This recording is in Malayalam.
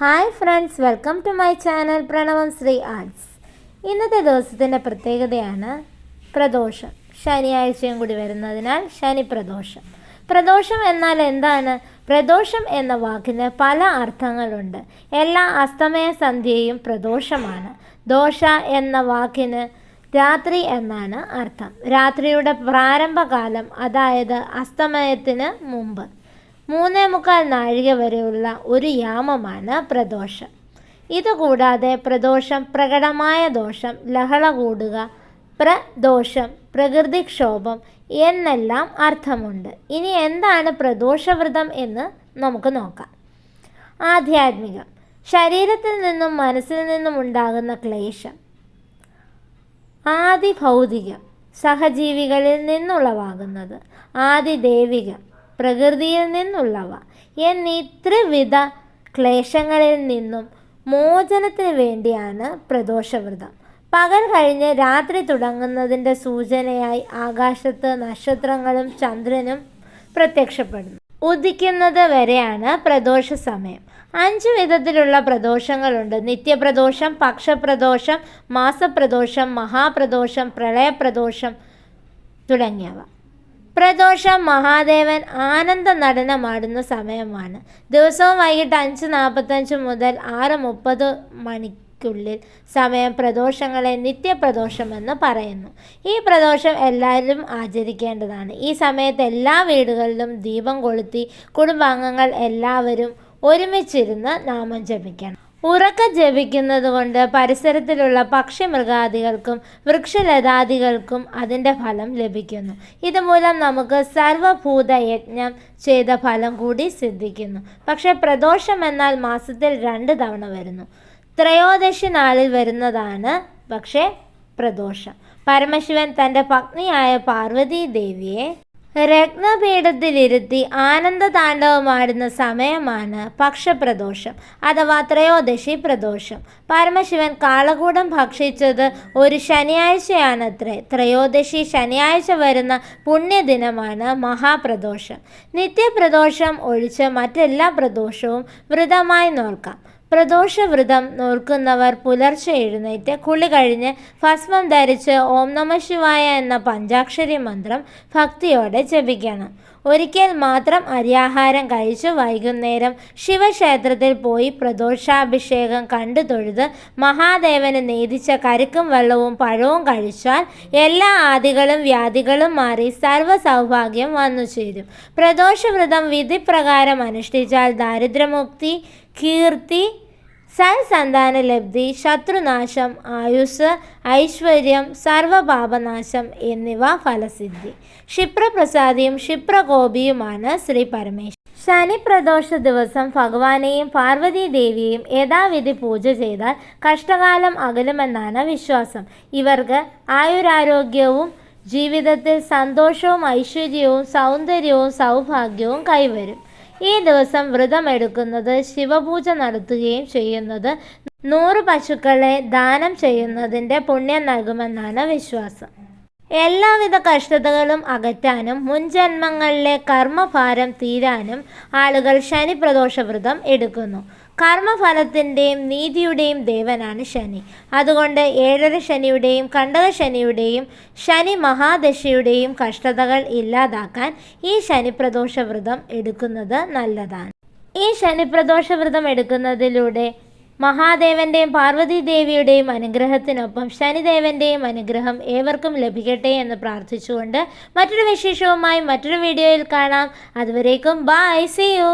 Hi friends welcome to my channel Pranavam Sree arts ഇന്നത്തെ ദിവസത്തിന്റെ പ്രത്യേകതയാണ് പ്രദോഷം. ശനിയാഴ്ചയും കൂടി വരുന്നതിനാൽ ശനി പ്രദോഷം പ്രദോഷം എന്നാൽ എന്താണ്? പ്രദോഷം എന്ന വാക്കിന് പല അർത്ഥങ്ങളുണ്ട്. എല്ലാ അസ്തമയ സന്ധ്യയും പ്രദോഷമാണ്. ദോഷ എന്ന വാക്കിന് രാത്രി എന്നാണ് അർത്ഥം. രാത്രിയുടെ പ്രാരംഭകാലം അതായത് അസ്തമയത്തിന് മുമ്പ്. മൂന്നേ മുക്കാൽ നാഴിക വരെയുള്ള ഒരു യാമമാണ് പ്രദോഷം. ഇതുകൂടാതെ പ്രദോഷം പ്രകടമായ ദോഷം ലഹള കൂടുക പ്രദോഷം പ്രകൃതിക്ഷോഭം എന്നെല്ലാം അർത്ഥമുണ്ട്. ഇനി എന്താണ് പ്രദോഷവ്രതം എന്ന് നമുക്ക് നോക്കാം. ആധ്യാത്മികം. ശരീരത്തിൽ നിന്നും മനസ്സിൽ നിന്നും ഉണ്ടാകുന്ന ക്ലേശം. ആദിഭൗതികം. സഹജീവികളിൽ നിന്നുളവാകുന്നത്. ആദി ദൈവികം പ്രകൃതിയിൽ നിന്നുള്ളവ. എന്നീ ത്രിവിധ ക്ലേശങ്ങളിൽ നിന്നും മോചനത്തിന് വേണ്ടിയാണ് പ്രദോഷവ്രതം. പകൽ കഴിഞ്ഞ് രാത്രി തുടങ്ങുന്നതിന്റെ സൂചനയായി ആകാശത്ത് നക്ഷത്രങ്ങളും ചന്ദ്രനും പ്രത്യക്ഷപ്പെടുന്നു. ഉദിക്കുന്നത് വരെയാണ് പ്രദോഷ സമയം. അഞ്ച് വിധത്തിലുള്ള പ്രദോഷങ്ങളുണ്ട്. നിത്യപ്രദോഷം പക്ഷപ്രദോഷം മാസപ്രദോഷം മഹാപ്രദോഷം പ്രളയപ്രദോഷം തുടങ്ങിയവ. പ്രദോഷം മഹാദേവൻ ആനന്ദ നടനമാടുന്ന സമയമാണ്. ദിവസവും വൈകിട്ട് അഞ്ച് നാൽപ്പത്തഞ്ച് മുതൽ ആറ് മുപ്പത് മണിക്കുള്ളിൽ സമയം പ്രദോഷങ്ങളെ നിത്യപ്രദോഷമെന്ന് പറയുന്നു. ഈ പ്രദോഷം എല്ലാവരും ആചരിക്കേണ്ടതാണ്. ഈ സമയത്ത് എല്ലാ വീടുകളിലും ദീപം കൊളുത്തി കുടുംബാംഗങ്ങൾ എല്ലാവരും ഒരുമിച്ചിരുന്ന് നാമം ജപിക്കണം. ഉറക്ക ജപിക്കുന്നത് കൊണ്ട് പരിസരത്തിലുള്ള പക്ഷിമൃഗാദികൾക്കും വൃക്ഷലതാദികൾക്കും അതിന്റെ ഫലം ലഭിക്കുന്നു. ഇതുമൂലം നമുക്ക് സർവഭൂതയജ്ഞം ചെയ്ത ഫലം കൂടി സിദ്ധിക്കുന്നു. പക്ഷെ പ്രദോഷം എന്നാൽ മാസത്തിൽ രണ്ട് തവണ വരുന്നു. ത്രയോദശി നാളിൽ വരുന്നതാണ് പക്ഷേ പ്രദോഷം. പരമശിവൻ തന്റെ പത്നിയായ പാർവതീ ദേവിയെ രത്നപീഠത്തിലിരുത്തി ആനന്ദ താണ്ഡവമാടുന്ന സമയമാണ് പക്ഷപ്രദോഷം അഥവാ ത്രയോദശി പ്രദോഷം പരമശിവൻ കാളകൂടം ഭക്ഷിച്ചത് ഒരു ശനിയാഴ്ചയാണത്രേ. ത്രയോദശി ശനിയാഴ്ച വരുന്ന പുണ്യദിനമാണ് മഹാപ്രദോഷം. നിത്യപ്രദോഷം ഒഴിച്ച് മറ്റെല്ലാ പ്രദോഷവും വ്രതമായി നോക്കാം. പ്രദോഷവ്രതം നോർക്കുന്നവർ പുലർച്ചെ എഴുന്നേറ്റ് കുളി കഴിഞ്ഞ് ഭസ്മം ധരിച്ച് ഓം നമ ശിവായ എന്ന പഞ്ചാക്ഷരി മന്ത്രം ഭക്തിയോടെ ജപിക്കണം. ഒരിക്കൽ മാത്രം അരിയാഹാരം കഴിച്ച് വൈകുന്നേരം ശിവക്ഷേത്രത്തിൽ പോയി പ്രദോഷാഭിഷേകം കണ്ടു തൊഴുത് മഹാദേവന് നേദിച്ച കരുക്കും വെള്ളവും പഴവും കഴിച്ചാൽ എല്ലാ ആദികളും വ്യാധികളും മാറി സർവ സൗഭാഗ്യം വന്നു ചേരും. പ്രദോഷവ്രതം വിധിപ്രകാരം അനുഷ്ഠിച്ചാൽ ദാരിദ്ര്യമുക്തി കീർത്തി സൽസന്താന ലബ്ധി ശത്രുനാശം ആയുസ് ഐശ്വര്യം സർവപാപനാശം എന്നിവ ഫലസിദ്ധി. ക്ഷിപ്രപ്രസാദിയും ക്ഷിപ്രകോപിയുമാണ് ശ്രീ പരമേശ്വരൻ. ശനിപ്രദോഷ ദിവസം ഭഗവാനെയും പാർവതി ദേവിയെയും യഥാവിധി പൂജ ചെയ്താൽ കഷ്ടകാലം അകലുമെന്നാണ് വിശ്വാസം. ഇവർക്ക് ആയുരാരോഗ്യവും ജീവിതത്തിൽ സന്തോഷവും ഐശ്വര്യവും സൗന്ദര്യവും സൗഭാഗ്യവും കൈവരും. ഈ ദിവസം വ്രതമെടുക്കുന്നത് ശിവപൂജ നടത്തുകയും ചെയ്യുന്നത്. നൂറ് പശുക്കളെ ദാനം ചെയ്യുന്നതിന്റെ പുണ്യം നൽകുമെന്നാണ് വിശ്വാസം. എല്ലാവിധ കഷ്ടതകളും അകറ്റാനും മുൻജന്മങ്ങളിലെ കർമ്മഭാരം തീരാനും ആളുകൾ ശനി പ്രദോഷ വ്രതം എടുക്കുന്നു. കർമ്മഫലത്തിന്റെയും നീതിയുടെയും ദേവനാണ് ശനി. അതുകൊണ്ട് ഏഴര ശനിയുടെയും കണ്ടക ശനിയുടെയും ശനി മഹാദശയുടെയും കഷ്ടതകൾ ഇല്ലാതാക്കാൻ ഈ ശനിപ്രദോഷ വ്രതം എടുക്കുന്നത് നല്ലതാണ്. ഈ ശനിപ്രദോഷ വ്രതം എടുക്കുന്നതിലൂടെ മഹാദേവന്റെയും പാർവതി ദേവിയുടെയും അനുഗ്രഹത്തിനൊപ്പം ശനിദേവന്റെയും അനുഗ്രഹം ഏവർക്കും ലഭിക്കട്ടെ എന്ന് പ്രാർത്ഥിച്ചുകൊണ്ട് മറ്റൊരു വിശേഷവുമായി മറ്റൊരു വീഡിയോയിൽ കാണാം. അതുവരേക്കും ബൈ സി യു